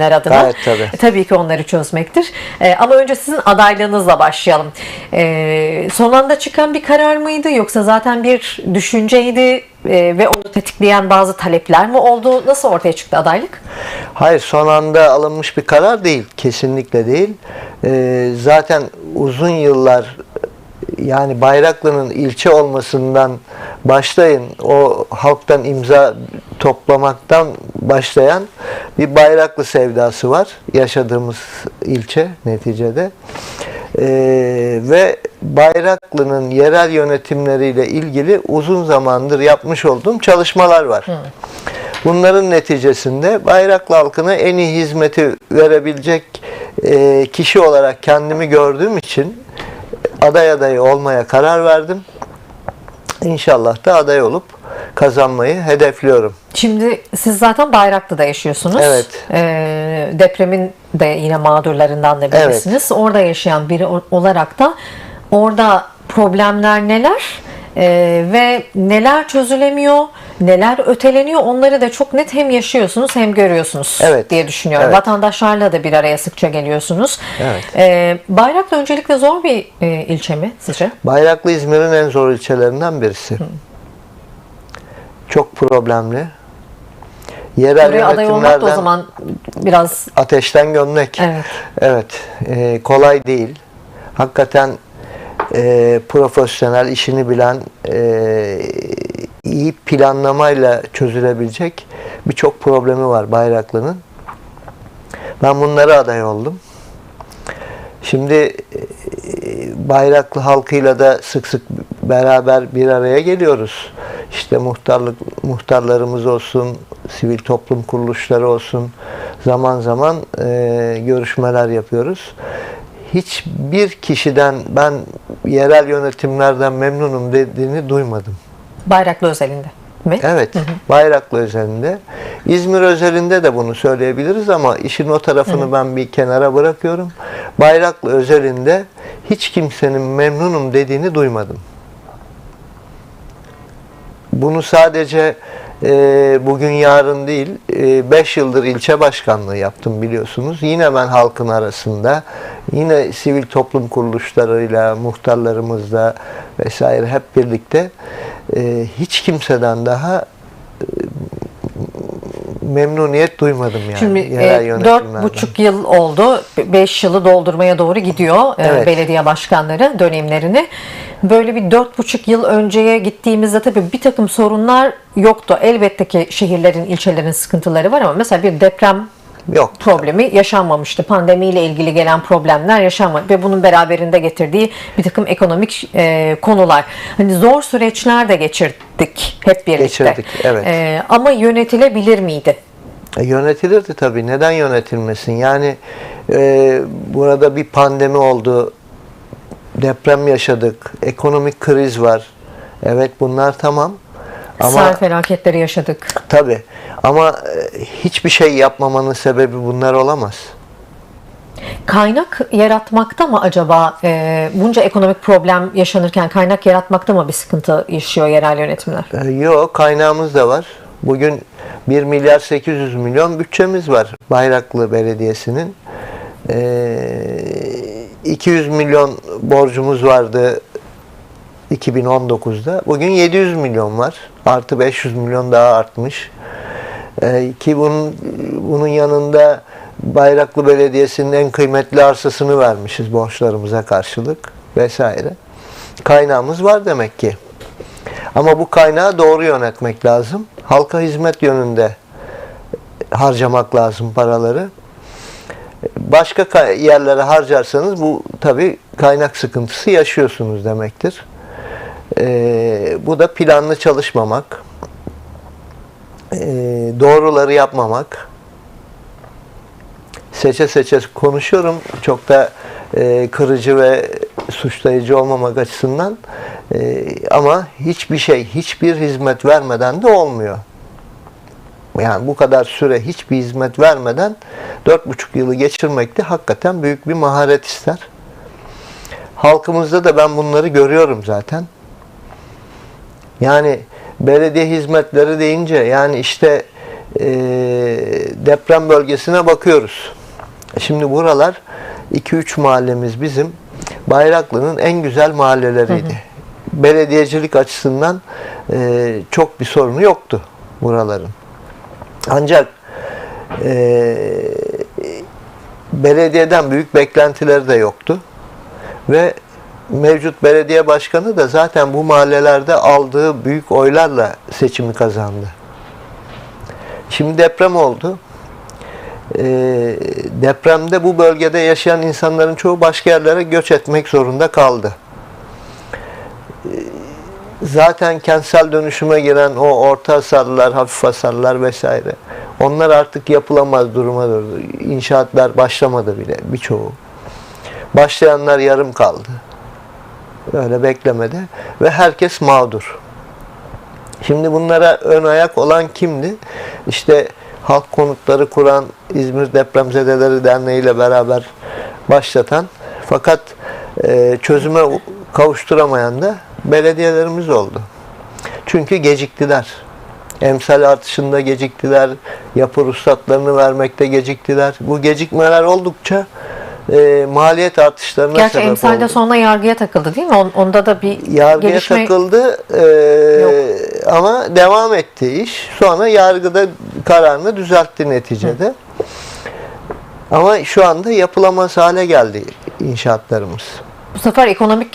adına. Gayet tabii. Tabii ki onları çözmektir. Ee, ama önce sizin adaylığınızla başlayalım. Ee, son anda çıkan bir karar mıydı yoksa zaten bir düşünceydi e, ve onu tetikleyen bazı talepler mi oldu? Nasıl ortaya çıktı adaylık? Hayır son anda alınmış bir karar değil. Kesinlikle değil. Ee, zaten uzun yıllar yani Bayraklı'nın ilçe olmasından başlayın o halktan imza toplamaktan başlayan bir Bayraklı sevdası var yaşadığımız ilçe neticede. Ee, ve Bayraklı'nın yerel yönetimleriyle ilgili uzun zamandır yapmış olduğum çalışmalar var. Bunların neticesinde Bayraklı halkına en iyi hizmeti verebilecek e, kişi olarak kendimi gördüğüm için aday adayı olmaya karar verdim. İnşallah da aday olup kazanmayı hedefliyorum. Şimdi siz zaten Bayraklı'da yaşıyorsunuz. Evet. Ee, depremin de yine mağdurlarından da birisiniz. Orada yaşayan biri olarak da orada problemler neler Ee, ve neler çözülemiyor, neler öteleniyor onları da çok net hem yaşıyorsunuz hem görüyorsunuz Evet. diye düşünüyorum. Evet. Vatandaşlarla da bir araya sıkça geliyorsunuz. Evet. Ee, Bayraklı öncelikle zor bir e, ilçe mi sizce? Bayraklı İzmir'in en zor ilçelerinden birisi. Çok problemli. Yerel Oraya aday olmak da o zaman biraz ateşten gömlek. Evet. Evet, e, kolay değil. Hakikaten e, profesyonel, işini bilen, e, planlamayla çözülebilecek birçok problemi var Bayraklı'nın. Ben bunlara aday oldum. Şimdi e, Bayraklı halkıyla da sık sık beraber bir araya geliyoruz. İşte muhtarlık muhtarlarımız olsun, sivil toplum kuruluşları olsun. Zaman zaman e, görüşmeler yapıyoruz. Hiçbir kişiden ben yerel yönetimlerden memnunum dediğini duymadım. Bayraklı özelinde mi? Evet, Bayraklı özelinde. İzmir özelinde de bunu söyleyebiliriz ama işin o tarafını ben bir kenara bırakıyorum. Bayraklı özelinde hiç kimsenin memnunum dediğini duymadım. Bunu sadece e, bugün yarın değil, 5 yıldır ilçe başkanlığı yaptım biliyorsunuz. Yine ben halkın arasında, yine sivil toplum kuruluşlarıyla, muhtarlarımızla vesaire hep birlikte e, hiç kimseden daha e, memnuniyet duymadım yani. Şimdi e, dört buçuk yıl oldu. Be- Beş yılı doldurmaya doğru gidiyor e, Evet. belediye başkanları dönemlerini. Böyle bir dört buçuk yıl önceye gittiğimizde tabii bir takım sorunlar yoktu. Elbette ki şehirlerin, ilçelerin sıkıntıları var ama mesela bir deprem Yok. problemi yaşanmamıştı. Pandemiyle ilgili gelen problemler yaşanmadı ve bunun beraberinde getirdiği bir takım ekonomik e, konular. Hani zor süreçler de geçirdik hep birlikte. Geçirdik, evet. E, ama yönetilebilir miydi? E, yönetilirdi tabii. Neden yönetilmesin? Yani e, burada bir pandemi oldu. Deprem yaşadık. Ekonomik kriz var. Evet bunlar tamam. Ama Sel felaketleri yaşadık. tabii. Ama e, hiçbir şey yapmamanın sebebi bunlar olamaz. Kaynak yaratmakta mı acaba e, bunca ekonomik problem yaşanırken kaynak yaratmakta mı bir sıkıntı yaşıyor yerel yönetimler? E, yok kaynağımız da var. Bugün 1 milyar 800 milyon bütçemiz var Bayraklı Belediyesi'nin. E, 200 milyon borcumuz vardı 2019'da. Bugün 700 milyon var. Artı 500 milyon daha artmış. E, ki bunun bunun yanında Bayraklı Belediyesi'nin en kıymetli arsasını vermişiz borçlarımıza karşılık vesaire. Kaynağımız var demek ki. Ama bu kaynağı doğru yönetmek lazım. Halka hizmet yönünde harcamak lazım paraları. Başka ka- yerlere harcarsanız bu tabi kaynak sıkıntısı yaşıyorsunuz demektir. Ee, bu da planlı çalışmamak, ee, doğruları yapmamak. Seçe seçe konuşuyorum. Çok da e, kırıcı ve suçlayıcı olmamak açısından. E, ama hiçbir şey, hiçbir hizmet vermeden de olmuyor. Yani bu kadar süre hiçbir hizmet vermeden dört buçuk yılı geçirmek de hakikaten büyük bir maharet ister. Halkımızda da ben bunları görüyorum zaten. Yani belediye hizmetleri deyince yani işte e, deprem bölgesine bakıyoruz. Şimdi buralar 2-3 mahallemiz bizim Bayraklı'nın en güzel mahalleleriydi. Belediyecilik açısından e, çok bir sorunu yoktu buraların. Ancak e, belediyeden büyük beklentileri de yoktu. Ve mevcut belediye başkanı da zaten bu mahallelerde aldığı büyük oylarla seçimi kazandı. Şimdi deprem oldu. Ee, depremde bu bölgede yaşayan insanların çoğu başka yerlere göç etmek zorunda kaldı. Ee, zaten kentsel dönüşüme giren o orta hasarlar, hafif hasarlar vesaire onlar artık yapılamaz duruma durdu. İnşaatlar başlamadı bile birçoğu. Başlayanlar yarım kaldı. Öyle beklemede ve herkes mağdur. Şimdi bunlara ön ayak olan kimdi? İşte halk konutları kuran İzmir Depremzedeleri Derneği ile beraber başlatan fakat e, çözüme kavuşturamayan da belediyelerimiz oldu. Çünkü geciktiler. Emsal artışında geciktiler. Yapı ruhsatlarını vermekte geciktiler. Bu gecikmeler oldukça e, maliyet artışlarına Gerçi sebep emsalde oldu. sonra yargıya takıldı değil mi? On- Onda da bir Yargıya gelişme takıldı e, ama devam etti iş. Sonra yargıda kararını düzeltti neticede. Ama şu anda yapılamaz hale geldi inşaatlarımız. bu sefer ekonomik